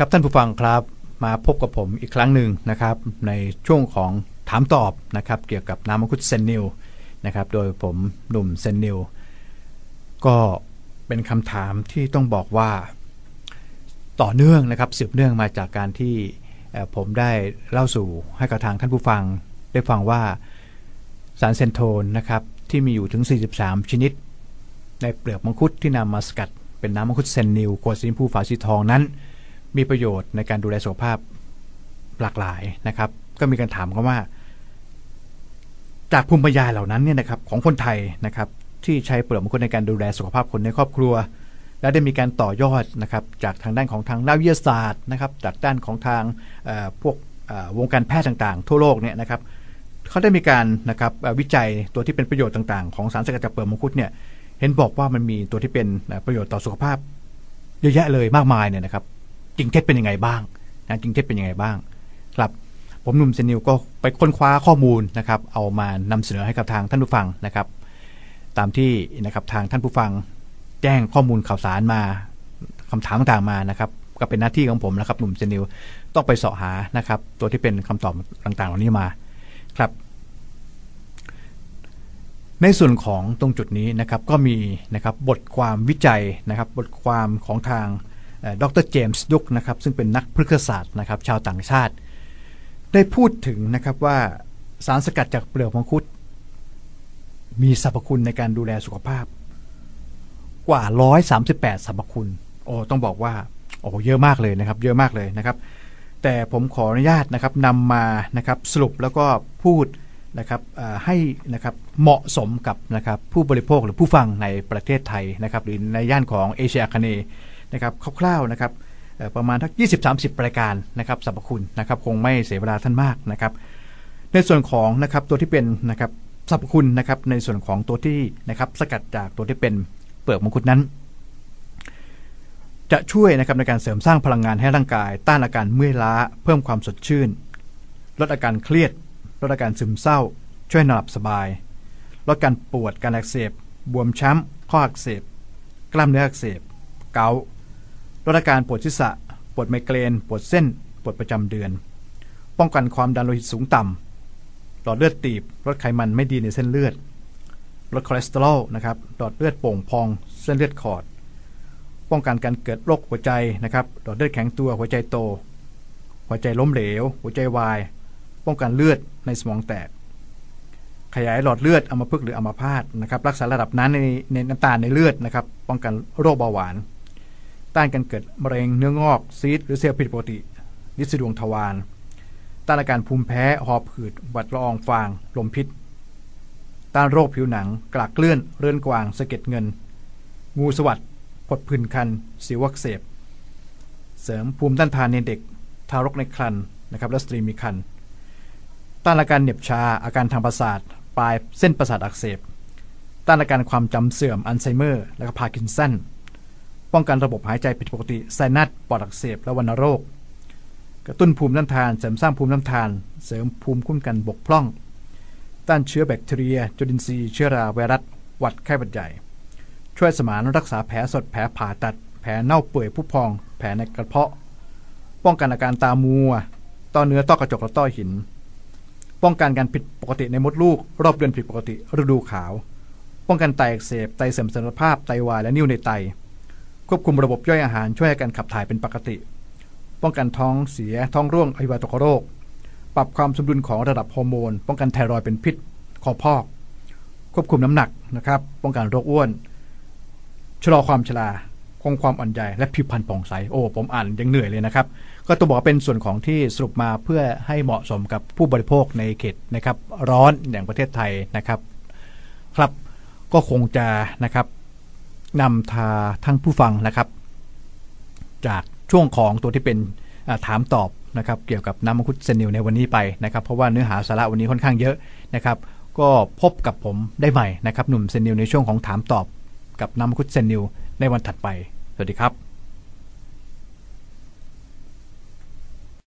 ครับท่านผู้ฟังครับมาพบกับผมอีกครั้งหนึ่งนะครับในช่วงของถามตอบนะครับเกี่ยวกับน้ำมังคุดเซนนิวนะครับโดยผมหนุ่มเซนนิวก็เป็นคำถามที่ต้องบอกว่าต่อเนื่องนะครับสืบเนื่องมาจากการที่ผมได้เล่าสู่ให้กับทางท่านผู้ฟัง ได้ฟังว่าสารเซนโทนนะครับที่มีอยู่ถึง 43 ชนิด ในเปลือกมังคุดที่นำมาสกัดเป็นน้ำมังคุดเซนนิวขวดสีชมพูฝาสีทองนั้น มีประโยชน์ในการดูแลสุขภาพหลากหลายนะครับ ก็มีการถามกันว่า จากภูมิปัญญาเหล่านั้นเนี่ยนะครับของคนไทยนะครับ ที่ใช้เปลือกมงคุดในการดูแลสุขภาพคนในครอบครัว และได้มีการต่อยอดนะครับ จากทางด้านของทางนักวิทยาศาสตร์นะครับ จากด้านของทางพวกวงการแพทย์ต่างๆ ทั่วโลกเนี่ยนะครับเขาได้มีการนะครับวิจัยตัวที่เป็นประโยชน์ต่างๆ ของสารสกัดจากเปลือกมังคุดเนี่ยเห็นบอกว่ามันมีตัวที่เป็นประโยชน์ต่อสุขภาพเยอะแยะเลยมากมายเนี่ยนะครับ จริงเท็จเป็นยังไงบ้างนะจริงเท็จเป็นยังไงบ้าง ครับผมหนุ่มเซนิวก็ไปค้นคว้าข้อมูลนะครับ เอามานำเสนอให้กับทางท่านผู้ฟังนะครับ ตามที่นะครับทางท่านผู้ฟังแจ้งข้อมูลข่าวสารมาคำถามต่างมานะครับก็เป็นหน้าที่ของผมนะครับหนุ่มเซนิวต้องไปเสาะหานะครับ ตัวที่เป็นคำตอบต่างๆเหล่านี้มาครับ ในส่วนของตรงจุดนี้นะครับก็มีนะครับบทความวิจัยนะครับ บทความของทาง ดรเจมส์ดุกนะครับซึ่งเป็นนักพฤกษศาสตร์นะครับชาวต่างชาติ ได้พูดถึงนะครับว่าสารสกัดจากเปลือกมังคุด มีสรรพคุณในการดูแลสุขภาพ กว่า 138 สรรพคุณ โอ้ต้องบอกว่าโอ้เยอะมากเลยนะครับ เยอะมากเลยนะครับ แต่ผมขออนุญาตนะครับนำมานะครับสรุปแล้วก็พูดนะครับให้นะครับเหมาะสมกับนะครับผู้บริโภคหรือผู้ฟังในประเทศไทยนะครับหรือในย่านของเอเชียคเน นะครับคร่าวๆนะครับประมาณทัก20-30 รายการนะครับสรรพคุณนะครับคงไม่เสียเวลาท่านมากนะครับ ในส่วนของนะครับตัวที่เป็นนะครับสรรพคุณนะครับในส่วนของตัวที่นะครับสกัดจากตัวที่เป็นเปลือกมังคุดนั้น จะช่วยนะครับในการเสริมสร้างพลังงานให้ร่างกาย ต้านอาการเมื่อยล้า เพิ่มความสดชื่น ลดอาการเครียด ลดอาการซึมเศร้า ช่วยนอนหลับสบาย ลดการปวดการอักเสบ บวมช้ำข้ออักเสบ กล้ามเนื้ออักเสบ เกาต์ ลดอาการปวดศีรษะ ปวดไมเกรน ปวดเส้น ปวดประจำเดือน ป้องกันความดันโลหิตสูงต่ำ หลอดเลือดตีบ ลดไขมันไม่ดีในเส้นเลือด ลดคอเลสเตอรอลนะครับ หลอดเลือดโป่งพอง เส้นเลือดขอด ป้องกันการเกิดโรคหัวใจนะครับ หลอดเลือดแข็งตัว หัวใจโต หัวใจล้มเหลว หัวใจวาย ป้องกันเลือดในสมองแตก ขยายหลอดเลือดอัมพฤกษ์หรืออัมพาตนะครับ รักษาระดับน้ำในในน้ำตาลในเลือดนะครับ ป้องกันโรคเบาหวาน ต้านการเกิดมะเร็งเนื้องอกซีดหรือเซลล์ผิดปกติ นิสดวงทวารต้านอาการภูมิแพ้หอบหืดหวัดละอองฟางลมพิษ ต้านโรคผิวหนัง กลากเลื่อน เรือนกวางสะเก็ดเงิน งูสวัสด์ผดผื่นคัน สิวอักเสบ เสริมภูมิต้านทานในเด็ก ทารกในครรภ์นะครับและสตรีมีครรภ์ต้านอาการเหน็บชาอาการทางประสาท ปลายเส้นประสาทอักเสบ ต้านอาการความจำเสื่อมอัลไซเมอร์ และพาร์กินสัน ป้องกันระบบหายใจผิดปกติไซนัสปอดอักเสบและวัณโรค กระตุ้นภูมิต้านทานเสริมสร้างภูมิต้านทาน เสริมภูมิคุ้มกันบกพร่อง ต้านเชื้อแบคทีเรียจุลินทรีย์เชื้อราไวรัสหวัดไข้หวัดใหญ่ ช่วยสมานรักษาแผลสดแผลผ่าตัด แผลเน่าเปื่อยผุพอง แผลในกระเพาะ ป้องกันอาการตามัวต้อเนื้อต้อกระจกและต้อหิน ป้องกันการผิดปกติในมดลูก รอบเดือนผิดปกติฤดูขาว ป้องกันไตอักเสบไตเสื่อมสมรรถภาพไตวายและนิ่วในไต ควบคุมระบบย่อยอาหารช่วยให้การขับถ่ายเป็นปกติ ป้องกันท้องเสียท้องร่วงอหิวาตกโรค ปรับความสมดุลของระดับฮอร์โมน ป้องกันไทรอยเป็นพิษคอพอก ควบคุมน้ำหนักนะครับ ป้องกันโรคอ้วน ชะลอความชราคงความอ่อนใหญ่และผิวพรรณผ่องใสโอ้ผมอ่านยังเหนื่อยเลยนะครับ ก็ต้องบอกเป็นส่วนของที่สรุปมาเพื่อให้เหมาะสมกับผู้บริโภคในเขตนะครับ ร้อนอย่างประเทศไทยนะครับ ครับก็คงจะนะครับ นำทาทั้งผู้ฟังนะครับ จากช่วงของตัวที่เป็นถามตอบนะครับเกี่ยวกับน้ำมังคุดเซนิวในวันนี้ไปนะครับ เพราะว่าเนื้อหาสาระวันนี้ค่อนข้างเยอะนะครับ ก็พบกับผมได้ใหม่นะครับ หนุ่มเซนิวในช่วงของถามตอบ กับน้ำมังคุดเซนิวในวันถัดไป สวัสดีครับ